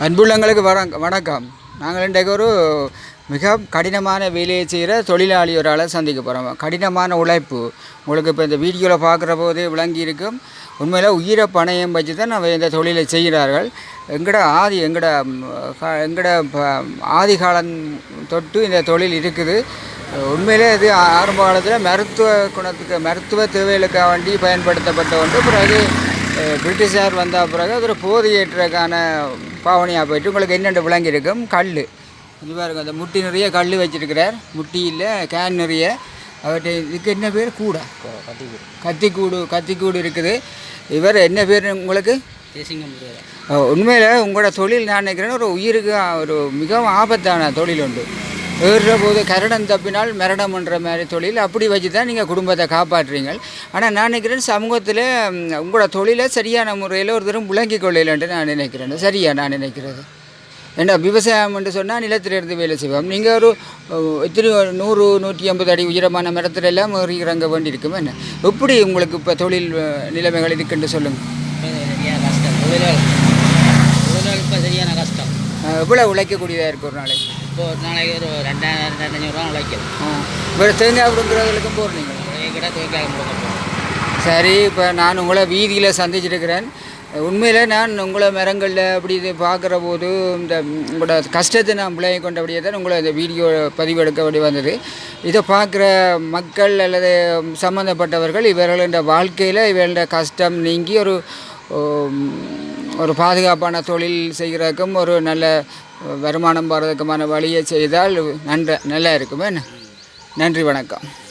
அன்புள்ளங்களுக்கு வர வணக்கம். நாங்கள் இன்றைக்கு ஒரு மிக கடினமான வேலையை செய்கிற தொழிலாளி ஒரு ஆளை சந்திக்க போகிறோம் கடினமான உழைப்பு. உங்களுக்கு இப்போ இந்த வீடியோவில் பார்க்குற போதே விளங்கி இருக்கும். உண்மையில் உயிரை பணையம் வச்சு தான் நம்ம இந்த தொழிலை செய்கிறார்கள். எங்கட ஆதி எங்கட எங்கட ப- ஆதி காலம் தொட்டு இந்த தொழில் இருக்குது. உண்மையிலே இது ஆரம்ப காலத்தில் மருத்துவ குணத்துக்கு மருத்துவ தேவைகளுக்காக வேண்டி பயன்படுத்தப்பட்ட ஒன்று. பிறகு பிரிட்டிஷார் வந்த பிறகு அது ஒரு போதை ஏற்றுறதுக்கான பாவனையாக போயிட்டு உங்களுக்கு என்னென்ன விளங்கி இருக்கும் கல் இது பாருங்க அந்த முட்டி நிறைய கல் வச்சிருக்கிறார். முட்டியில் கேன் நிறைய. அவர்கிட்ட இதுக்கு என்ன பேர்? கூடா. கத்திக்கூடு கத்திக்கூடு இருக்குது. இவர் என்ன பேர் உங்களுக்கு? உண்மையில் உங்களோட தொழில் நான் நினைக்கிறேன் ஒரு உயிருக்கு ஒரு மிகவும் ஆபத்தான தொழில் உண்டு. ஏறுற போது கரடம் தப்பினால் மரணம்ன்ற மாதிரி தொழில். அப்படி வச்சு தான் நீங்கள் குடும்பத்தை காப்பாற்றுறீங்க ஆனால் நான் நினைக்கிறேன் சமூகத்தில் உங்களோட தொழிலை சரியான முறையில் ஒரு தரம் விளங்கி கொள்ளலன்ட்டு நான் நினைக்கிறேன். சரியா நான் நினைக்கிறது? ஏன்னா விவசாயம் என்று சொன்னால் நிலத்தில் இருந்து வேலை செய்வோம். நீங்கள் ஒரு எத்தனை நூறு நூற்றி ஐம்பது அடி உயரமான மரத்துல எல்லாம் ஏறி இறங்க வேண்டியிருக்குமே. என்ன? எப்படி உங்களுக்கு இப்போ தொழில் நிலைமைகள் இருக்குன்னு சொல்லுங்கள் சரியான கஷ்டம். இப்போ சரியான கஷ்டம். எவ்வளோ உழைக்கக்கூடியதாக இருக்குது ஒரு நாளைக்கு? இப்போ ஒரு நாளைக்கு ஒரு ரெண்டாயிரம் ரெண்டாயிரத்தி அஞ்சூறுவா உழைக்கும் இப்போ தேங்காய் கொடுக்குறவங்களுக்கும் போடுறீங்க கிட்ட துவைக்காக முடியும் சரி இப்போ நான் உங்களை வீதியில் சந்திச்சிருக்கிறேன் உண்மையில் நான் உங்களை மரங்களில் அப்படி இது பார்க்குற போது இந்த உங்களோட கஷ்டத்தை நான் பிள்ளை கொண்டபடியே தான் உங்களை இந்த வீடியோ பதிவெடுக்க வேண்டி வந்தது இதை பார்க்குற மக்கள் அல்லது சம்மந்தப்பட்டவர்கள் இவர்களோட வாழ்க்கையில் இவர்களோட கஷ்டம் நீங்கி ஒரு ஒரு பாதுகாப்பான தொழில் செய்கிறதுக்கும் ஒரு நல்ல வருமானம் வர்றதுக்குமான வழியை செய்தால் நன்ற நல்லா இருக்குமே என்ன? நன்றி வணக்கம்.